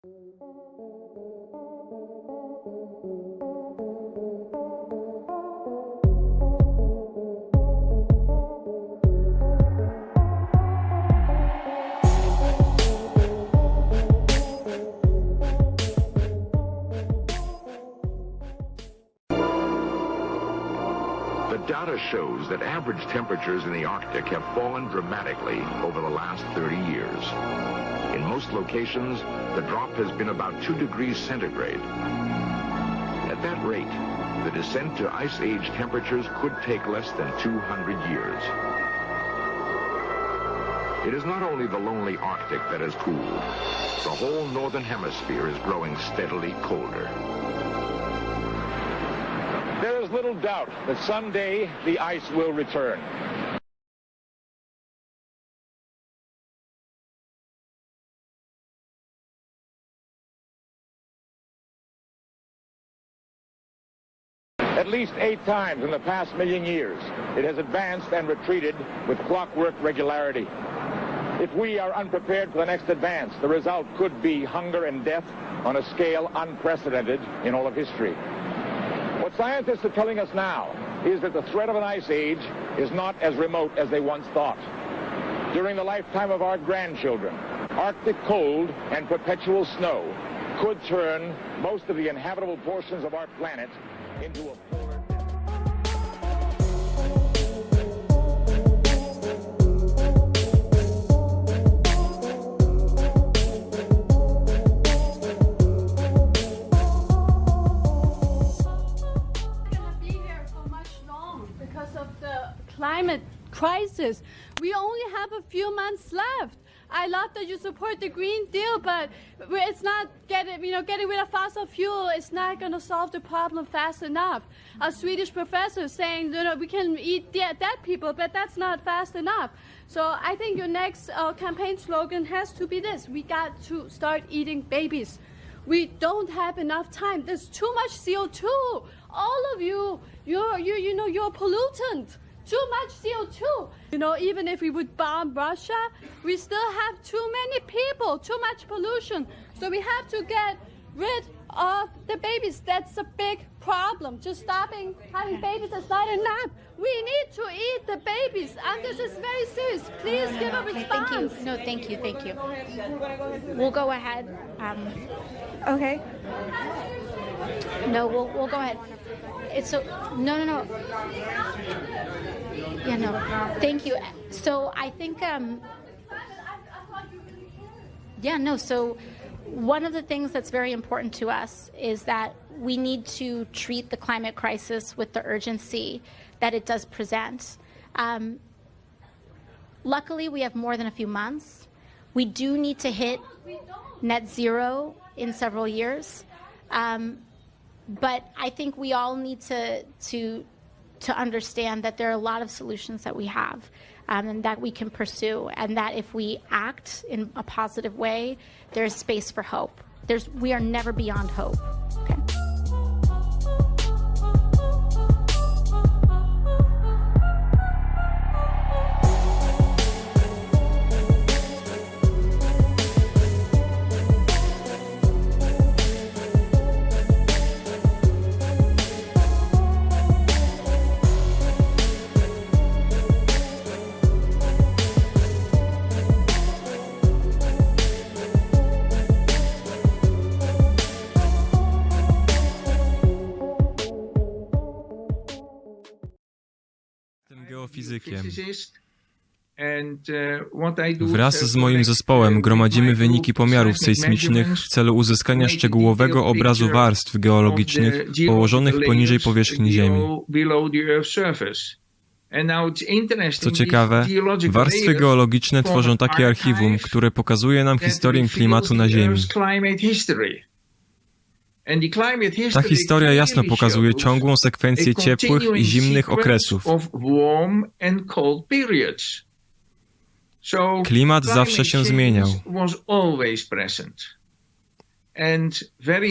The data shows that average temperatures in the Arctic have fallen dramatically over the last 30 years. In most locations, the drop has been about 2 degrees centigrade. At that rate, the descent to ice age temperatures could take less than 200 years. It is not only the lonely Arctic that has cooled. The whole northern hemisphere is growing steadily colder. There is little doubt that someday the ice will return. At least eight times in the past million years, it has advanced and retreated with clockwork regularity. If we are unprepared for the next advance, the result could be hunger and death on a scale unprecedented in all of history. What scientists are telling us now is that the threat of an ice age is not as remote as they once thought. During the lifetime of our grandchildren, Arctic cold and perpetual snow could turn most of the inhabitable portions of our planet into a polar gonna be here for much long because of the climate crisis. We only have a few months left. I love that you support the Green Deal, but it's not getting, you know, getting rid of fossil fuel. It's not going to solve the problem fast enough. A Swedish professor is saying, you know, we can eat dead, dead people, but that's not fast enough. So I think your next uh, campaign slogan has to be this: We got to start eating babies. We don't have enough time. There's too much CO2. All of you, you're, you, you know, you're pollutant. Too much CO2. You know, even if we would bomb Russia, we still have too many people, too much pollution. So we have to get rid of the babies. That's a big problem. Just stopping having babies is not enough. We need to eat the babies, and this is very serious. Please give a Okay, response. thank you. No, thank you, thank you. We'll go ahead. Um, Okay. no, we'll, we'll go ahead. It's so, no, no, no. Yeah, no. Thank you. So I think, um, yeah, no. So one of the things that's very important to us is that we need to treat the climate crisis with the urgency that it does present. Um, luckily, we have more than a few months. We do need to hit net zero in several years. Um, but I think we all need to to to understand that there are a lot of solutions that we have um, and that we can pursue, and that if we act in a positive way, there's space for hope. There's we are never beyond hope. Okay. Geofizykiem. Wraz z moim zespołem gromadzimy wyniki pomiarów sejsmicznych w celu uzyskania szczegółowego obrazu warstw geologicznych położonych poniżej powierzchni Ziemi. Co ciekawe, warstwy geologiczne tworzą takie archiwum, które pokazuje nam historię klimatu na Ziemi. Ta historia jasno pokazuje ciągłą sekwencję ciepłych i zimnych okresów. Klimat zawsze się zmieniał.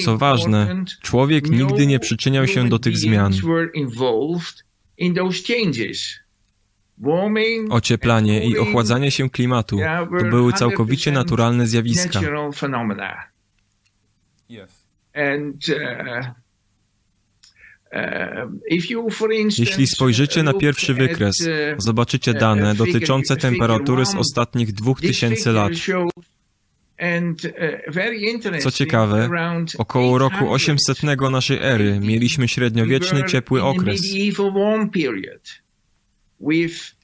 Co ważne, człowiek nigdy nie przyczyniał się do tych zmian. Ocieplanie i ochładzanie się klimatu to były całkowicie naturalne zjawiska. And for instance, Jeśli spojrzycie na pierwszy wykres, uh, zobaczycie dane dotyczące temperatury z ostatnich this 2000 figure lat. Co ciekawe, około roku 800 800 naszej ery mieliśmy średniowieczny ciepły okres.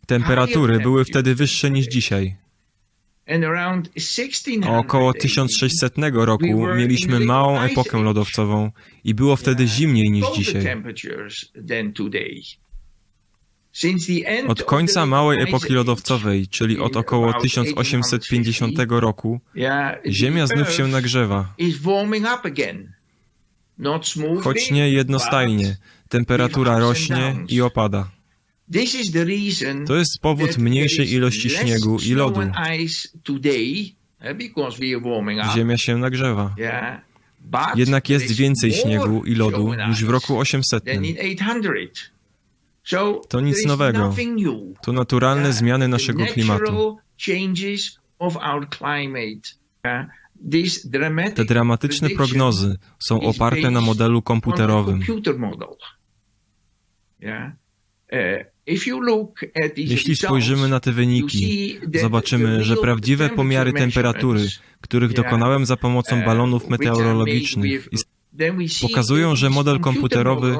Temperatury były wtedy wyższe niż dzisiaj. Około 1600 roku mieliśmy małą epokę lodowcową i było wtedy zimniej niż dzisiaj. Od końca małej epoki lodowcowej, czyli od około 1850 roku, Ziemia znów się nagrzewa, choć nie jednostajnie. Temperatura rośnie i opada. To jest powód mniejszej ilości śniegu i lodu. Ziemia się nagrzewa. Jednak jest więcej śniegu i lodu niż w roku 800. To nic nowego. To naturalne zmiany naszego klimatu. Te dramatyczne prognozy są oparte na modelu komputerowym. Jeśli spojrzymy na te wyniki, zobaczymy, że prawdziwe pomiary temperatury, których dokonałem za pomocą balonów meteorologicznych, pokazują, że model komputerowy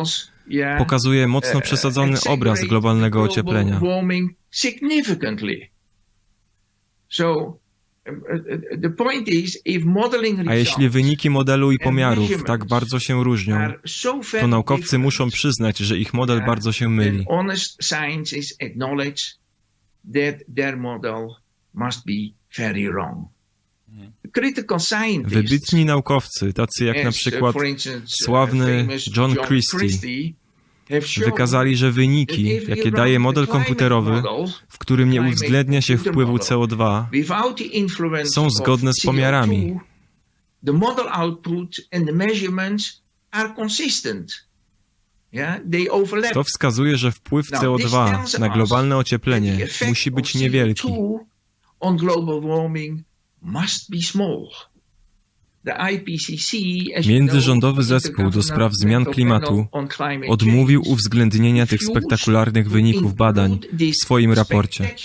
pokazuje mocno przesadzony obraz globalnego ocieplenia. A jeśli wyniki modelu i pomiarów tak bardzo się różnią, to naukowcy muszą przyznać, że ich model bardzo się myli. Wybitni naukowcy, tacy jak na przykład sławny John Christie, wykazali, że wyniki, jakie daje model komputerowy, w którym nie uwzględnia się wpływu CO2, są zgodne z pomiarami. To wskazuje, że wpływ CO2 na globalne ocieplenie musi być niewielki. Międzyrządowy zespół do spraw zmian klimatu odmówił uwzględnienia tych spektakularnych wyników badań w swoim raporcie.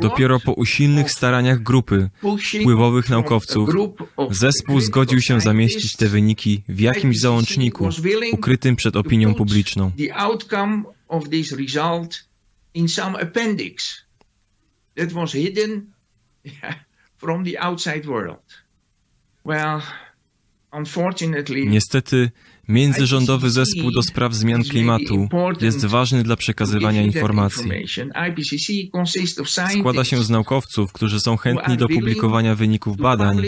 Dopiero po usilnych staraniach grupy wpływowych naukowców zespół zgodził się zamieścić te wyniki w jakimś załączniku ukrytym przed opinią publiczną. That was hidden from the outside world. Well, unfortunately, Niestety, międzyrządowy zespół do spraw zmian klimatu jest ważny dla przekazywania informacji. Składa się z naukowców, którzy są chętni do publikowania wyników badań,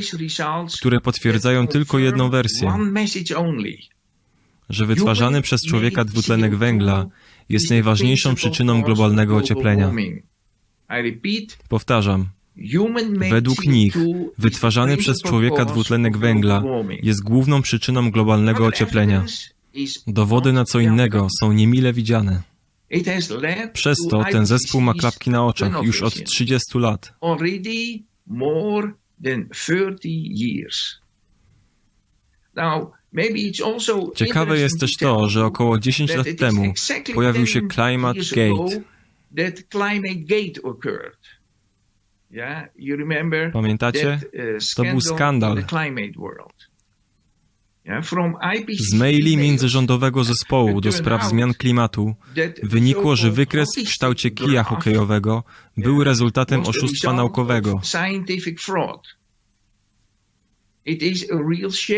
które potwierdzają tylko jedną wersję, że wytwarzany przez człowieka dwutlenek węgla jest najważniejszą przyczyną globalnego ocieplenia. Powtarzam, według nich wytwarzany przez człowieka dwutlenek węgla jest główną przyczyną globalnego ocieplenia. Dowody na co innego są niemile widziane. Przez to ten zespół ma klapki na oczach już od 30 lat. Ciekawe jest też to, że około 10 lat temu pojawił się Climate Gate, Pamiętacie? To był skandal. Z maili międzyrządowego zespołu do spraw zmian klimatu wynikło, że wykres w kształcie kija hokejowego był rezultatem oszustwa naukowego.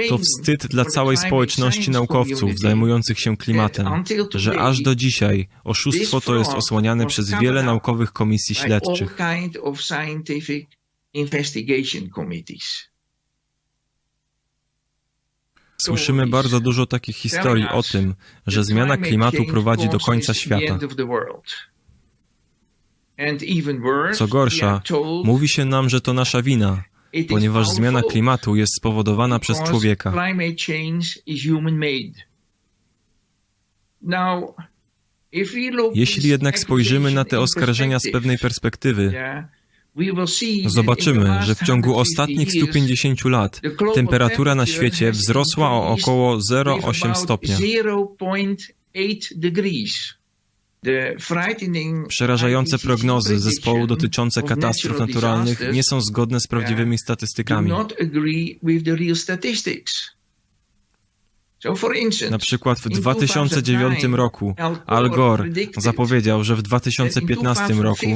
To wstyd dla całej społeczności naukowców zajmujących się klimatem, że aż do dzisiaj oszustwo to jest osłaniane przez wiele naukowych komisji śledczych. Słyszymy bardzo dużo takich historii o tym, że zmiana klimatu prowadzi do końca świata. Co gorsza, mówi się nam, że to nasza wina, ponieważ zmiana klimatu jest spowodowana przez człowieka. Jeśli jednak spojrzymy na te oskarżenia z pewnej perspektywy, Zobaczymy, że w ciągu ostatnich 150 lat temperatura na świecie wzrosła o około 0,8 stopnia. Przerażające prognozy zespołu dotyczące katastrof naturalnych nie są zgodne z prawdziwymi statystykami. Na przykład w 2009 roku Al Gore zapowiedział, że w 2015 roku,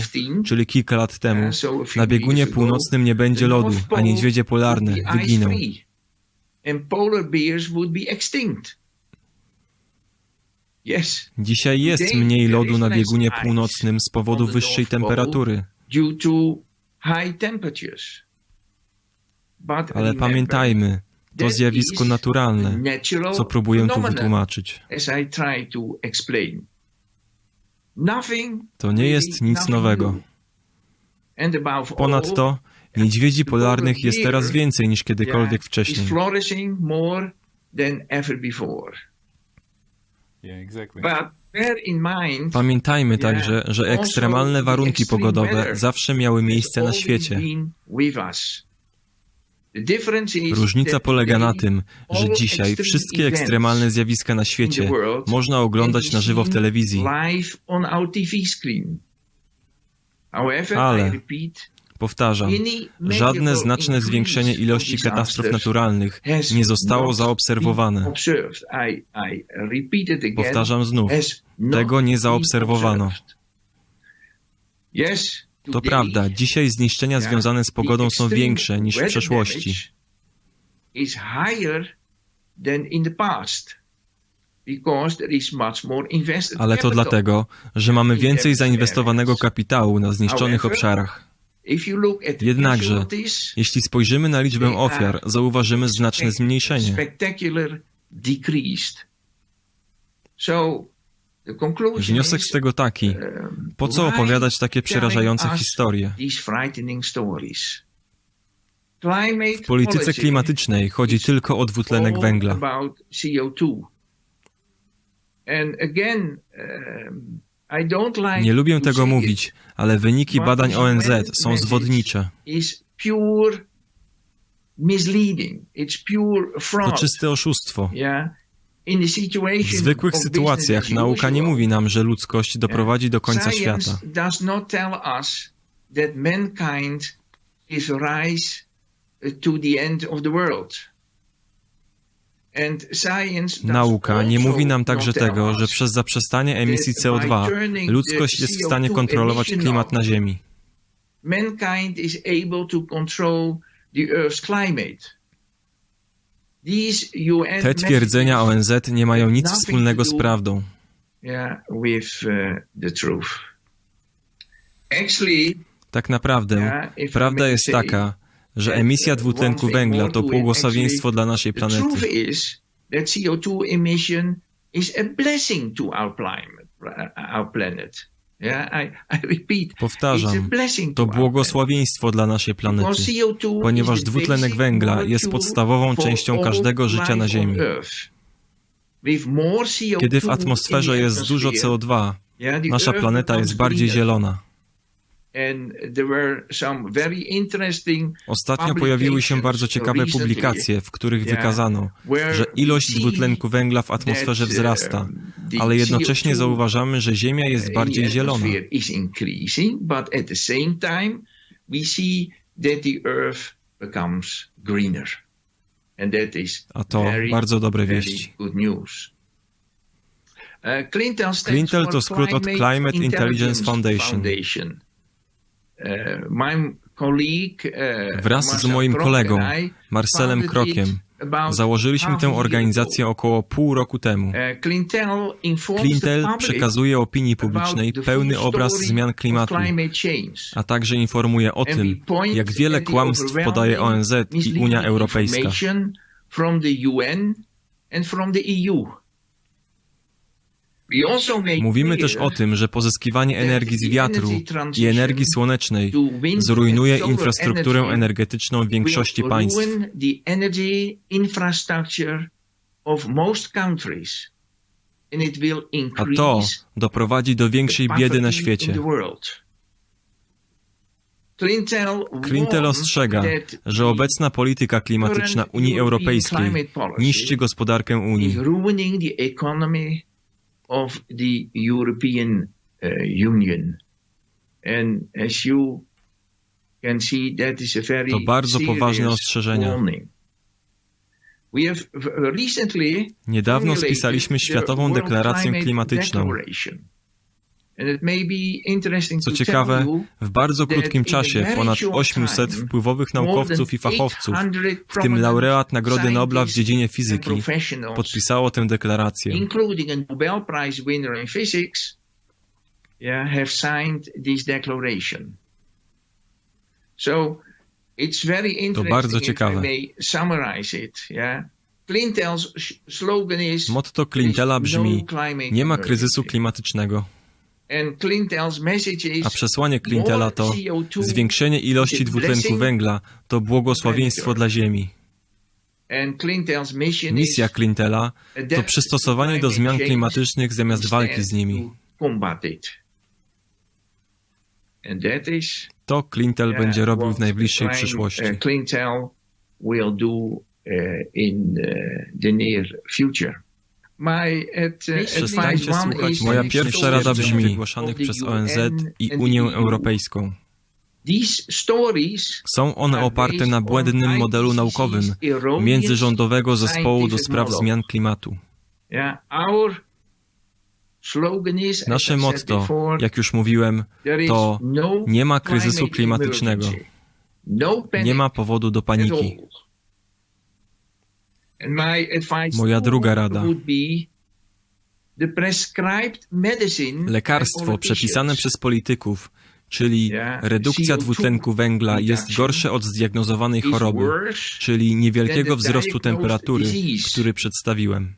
czyli kilka lat temu, na biegunie północnym nie będzie lodu, a niedźwiedzie polarne wyginą. Dzisiaj jest mniej lodu na biegunie północnym z powodu wyższej temperatury. Ale pamiętajmy, to zjawisko naturalne, co próbuję tu wytłumaczyć. To nie jest nic nowego. Ponadto niedźwiedzi polarnych jest teraz więcej niż kiedykolwiek wcześniej. Pamiętajmy także, że ekstremalne warunki pogodowe zawsze miały miejsce na świecie. Różnica polega na tym, że dzisiaj wszystkie ekstremalne zjawiska na świecie można oglądać na żywo w telewizji. Ale, powtarzam, żadne znaczne zwiększenie ilości katastrof naturalnych nie zostało zaobserwowane. Powtarzam znów, tego nie zaobserwowano. To prawda, dzisiaj zniszczenia związane z pogodą są większe niż w przeszłości. Ale to dlatego, że mamy więcej zainwestowanego kapitału na zniszczonych obszarach. Jednakże, jeśli spojrzymy na liczbę ofiar, zauważymy znaczne zmniejszenie. Wniosek z tego taki, po co opowiadać takie przerażające historie? W polityce klimatycznej chodzi tylko o dwutlenek węgla. Nie lubię tego mówić, ale wyniki badań ONZ są zwodnicze. To czyste oszustwo. W zwykłych sytuacjach nauka nie mówi nam, że ludzkość doprowadzi do końca świata. Nauka nie mówi nam także tego, że przez zaprzestanie emisji CO2 ludzkość jest w stanie kontrolować klimat na Ziemi. Te twierdzenia ONZ nie mają nic wspólnego z prawdą. Tak naprawdę, prawda jest taka, że emisja dwutlenku węgla to błogosławieństwo dla naszej planety. Powtarzam, to błogosławieństwo dla naszej planety, ponieważ dwutlenek węgla jest podstawową częścią każdego życia na Ziemi. Kiedy w atmosferze jest dużo CO2, nasza planeta jest bardziej zielona. Ostatnio pojawiły się bardzo ciekawe publikacje, w których wykazano, że ilość dwutlenku węgla w atmosferze wzrasta, ale jednocześnie zauważamy, że Ziemia jest bardziej zielona. A to bardzo dobre wieści. Clintel to skrót od Climate Intelligence Foundation. Wraz z moim kolegą, Marcelem Krokiem, założyliśmy tę organizację około pół roku temu. Clintel przekazuje opinii publicznej pełny obraz zmian klimatu, a także informuje o tym, jak wiele kłamstw podaje ONZ i Unia Europejska. Mówimy też o tym, że pozyskiwanie energii z wiatru i energii słonecznej zrujnuje infrastrukturę energetyczną większości państw. A to doprowadzi do większej biedy na świecie. Clintel ostrzega, że obecna polityka klimatyczna Unii Europejskiej niszczy gospodarkę Unii. Of the European uh, Union. And as you can see, that is a very To bardzo poważne ostrzeżenia. warning. Recently Niedawno spisaliśmy Światową Deklarację Klimatyczną. Co to ciekawe, w bardzo krótkim czasie ponad short 800 time, wpływowych naukowców i fachowców, 800 w tym laureat Nagrody Nobla w dziedzinie fizyki, podpisało tę deklarację. interesting bardzo ciekawe. Motto Clintela "There is no brzmi: Nie ma emergency." kryzysu klimatycznego. A przesłanie Clintela to more CO2 zwiększenie ilości dwutlenku węgla to błogosławieństwo dla Ziemi. Misja is Clintela to przystosowanie do zmian klimatycznych zamiast walki z nimi. to Clintel będzie robił w najbliższej przyszłości. uh, Clintel will do uh, in uh, the near future. Przestańcie słuchać. Moja pierwsza rada brzmi, wygłaszanych przez ONZ i Unię. Europejską. Są one oparte na błędnym modelu naukowym Międzyrządowego Zespołu do Spraw. Zmian Klimatu. Nasze motto, jak już mówiłem, to no nie ma kryzysu klimatycznego. No Nie ma powodu do paniki. all. And my advice Moja druga rada. Lekarstwo przepisane przez polityków, czyli redukcja CO2 dwutlenku węgla jest gorsze od zdiagnozowanej choroby, czyli niewielkiego wzrostu temperatury, który przedstawiłem.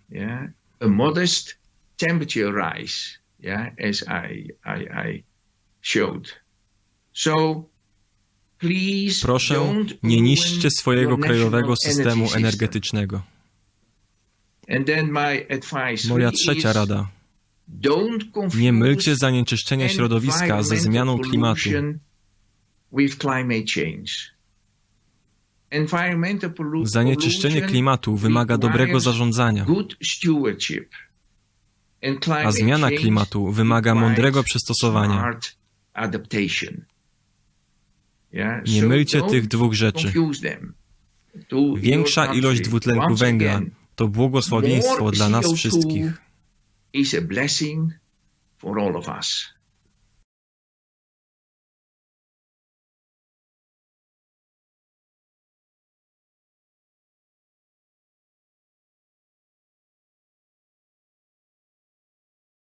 Proszę, nie niszczcie swojego krajowego systemu energetycznego. Moja trzecia rada. Nie mylcie zanieczyszczenia środowiska ze zmianą klimatu. Zanieczyszczenie klimatu wymaga dobrego zarządzania, a zmiana klimatu wymaga mądrego przystosowania. Nie mylcie tych dwóch rzeczy. Większa ilość dwutlenku węgla to błogosławieństwo dla nas CO2 wszystkich. is a blessing for all of us.